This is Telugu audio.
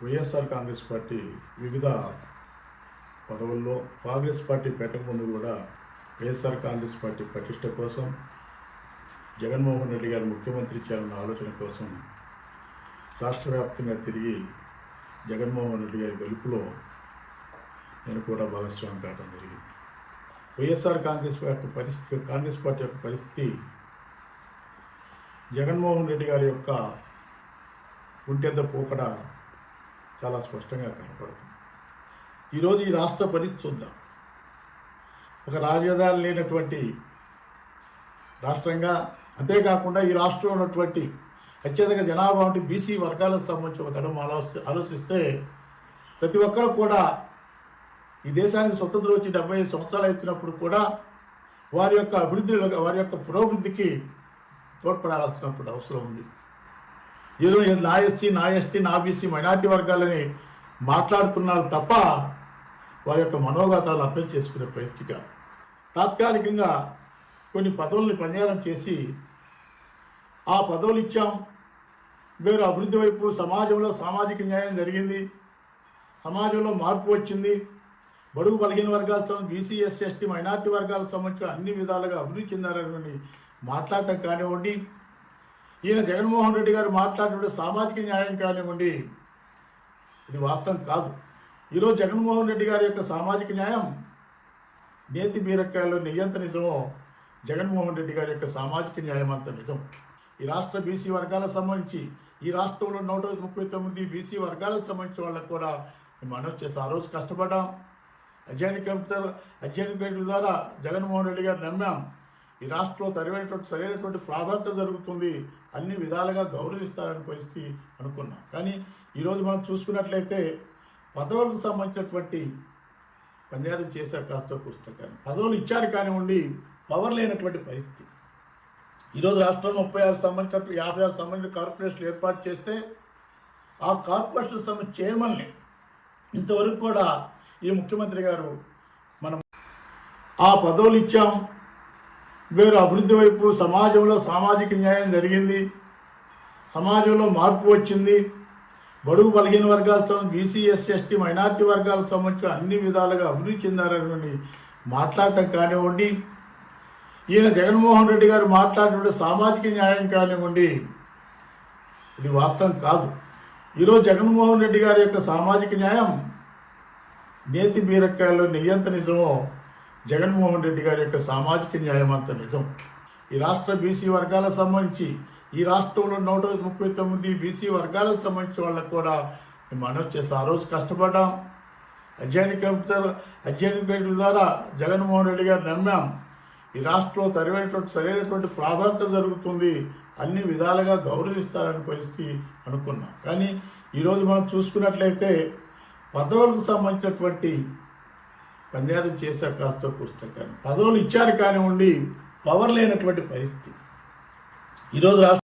వైఎస్ఆర్ కాంగ్రెస్ పార్టీ వివిధ పదవుల్లో కాంగ్రెస్ పార్టీ పెట్టక ముందు కూడా వైఎస్ఆర్ కాంగ్రెస్ పార్టీ ప్రతిష్ట కోసం జగన్మోహన్ రెడ్డి గారు ముఖ్యమంత్రి చేయాలన్న ఆలోచన కోసం రాష్ట్ర వ్యాప్తంగా తిరిగి జగన్మోహన్ రెడ్డి గారి గెలుపులో నేను కూడా భాగస్వామి కావడం జరిగింది. వైఎస్ఆర్ కాంగ్రెస్ యొక్క పరిస్థితి కాంగ్రెస్ పార్టీ యొక్క పరిస్థితి జగన్మోహన్ రెడ్డి గారి యొక్క గుంటెద్ద పోకడ చాలా స్పష్టంగా కనపడుతుంది. ఈరోజు ఈ రాష్ట్ర పరిస్థితి చూద్దాం. ఒక రాజధాని లేనటువంటి రాష్ట్రంగా అంతేకాకుండా ఈ రాష్ట్రంలో ఉన్నటువంటి అత్యధిక జనాభా ఉంటే బీసీ వర్గాలకు సంబంధించి ఒక తడం ఆలోచి ఆలోచిస్తే ప్రతి ఒక్కరు కూడా ఈ దేశానికి స్వతంత్రం వచ్చి డెబ్బై ఐదు సంవత్సరాలు అవుతున్నప్పుడు కూడా వారి యొక్క అభివృద్ధిలో వారి యొక్క పురోభివృద్ధికి తోడ్పడాల్సినప్పుడు అవసరం ఉంది. ఏదో నా ఎస్సీ నా ఎస్టీ నా బీసీ మైనార్టీ వర్గాలని మాట్లాడుతున్నారు తప్ప వారి యొక్క మనోగతాలు అర్థం చేసుకునే పరిస్థితిగా తాత్కాలికంగా కొన్ని పదవుల్ని పనియారం చేసి ఆ పదవులు ఇచ్చాం. వేరు అభివృద్ధి వైపు సమాజంలో సామాజిక న్యాయం జరిగింది. సమాజంలో మార్పు వచ్చింది. బడుగు బలహీన వర్గాల సంబంధించి బీసీ ఎస్సీ ఎస్టీ మైనార్టీ వర్గాలకు సంబంధించిన అన్ని విధాలుగా అభివృద్ధి చెందారని మాట్లాడటం కానివ్వండి ఈయన జగన్మోహన్ రెడ్డి గారు మాట్లాడినప్పుడు సామాజిక న్యాయం కానివ్వండి ఇది వాస్తవం కాదు. ఈరోజు జగన్మోహన్ రెడ్డి గారి యొక్క సామాజిక న్యాయం నేతి బీరకాయలో నెయ్యంత నిజమో జగన్మోహన్ రెడ్డి గారి యొక్క సామాజిక న్యాయం అంత నిజం. ఈ రాష్ట్ర బీసీ వర్గాలకు సంబంధించి ఈ రాష్ట్రంలో నూట ముప్పై తొమ్మిది బీసీ వర్గాలకు సంబంధించిన వాళ్ళకు కూడా మనం చేసి ఆ రోజు కష్టపడ్డాం. అధ్యయన కమిటీ అధ్యయన కమిటీ ద్వారా జగన్మోహన్ రెడ్డి గారు నమ్మాం. ఈ రాష్ట్రంలో తరిమైనటువంటి సరైనటువంటి ప్రాధాన్యత జరుగుతుంది అన్ని విధాలుగా గౌరవిస్తారని పరిస్థితి అనుకున్నాం. కానీ ఈరోజు మనం చూసుకున్నట్లయితే పదవులకు సంబంధించినటువంటి పనియారం చేశారు కాస్త పుస్తకాన్ని. పదవులు ఇచ్చారు కానివ్వండి పవర్ లేనటువంటి పరిస్థితి. ఈరోజు రాష్ట్రంలో ముప్పై ఆరు సంబంధించిన యాభై ఆరు సంబంధించిన కార్పొరేషన్లు ఏర్పాటు చేస్తే ఆ కార్పొరేషన్ సంబంధించిన చైర్మన్ని ఇంతవరకు కూడా ఈ ముఖ్యమంత్రి గారు మనం ఆ పదవులు ఇచ్చాం. వేరు అభివృద్ధి వైపు సమాజంలో సామాజిక న్యాయం జరిగింది. సమాజంలో మార్పు వచ్చింది. బడుగు బలహీన వర్గాల బీసీ ఎస్సీ ఎస్టీ మైనార్టీ వర్గాలకు సంబంధించిన అన్ని విధాలుగా అభివృద్ధి చెందారని మాట్లాడటం కానివ్వండి ఈయన జగన్మోహన్ రెడ్డి గారు మాట్లాడినటువంటి సామాజిక న్యాయం కానివ్వండి ఇది వాస్తవం కాదు. ఈరోజు జగన్మోహన్ రెడ్డి గారి యొక్క సామాజిక న్యాయం నేతి బీరకాయలో నెయ్యంత నిజమో జగన్మోహన్ రెడ్డి గారి యొక్క సామాజిక న్యాయం అంత నిజం. ఈ రాష్ట్ర బీసీ వర్గాలకు సంబంధించి ఈ రాష్ట్రంలో నూట ముప్పై తొమ్మిది బీసీ వర్గాలకు సంబంధించిన వాళ్ళకు కూడా మనం చేసి ఆ రోజు కష్టపడ్డాం. అధ్యయన కమిటీ అధ్యయన కమిటీ ద్వారా జగన్మోహన్ రెడ్డి గారు నమ్మాం. ఈ రాష్ట్రంలో తరిమైనటువంటి సరైనటువంటి ప్రాధాన్యత జరుగుతుంది. అన్ని విధాలుగా గౌరవిస్తారని పరిస్థితి అనుకున్నాం. కానీ ఈరోజు మనం చూసుకున్నట్లయితే పదవులకు సంబంధించినటువంటి పనియారం చేశారు కాస్త పుస్తకాన్ని. పదవులు ఇచ్చారు కానివ్వండి పవర్ లేనటువంటి పరిస్థితి. ఈరోజు రాష్ట్ర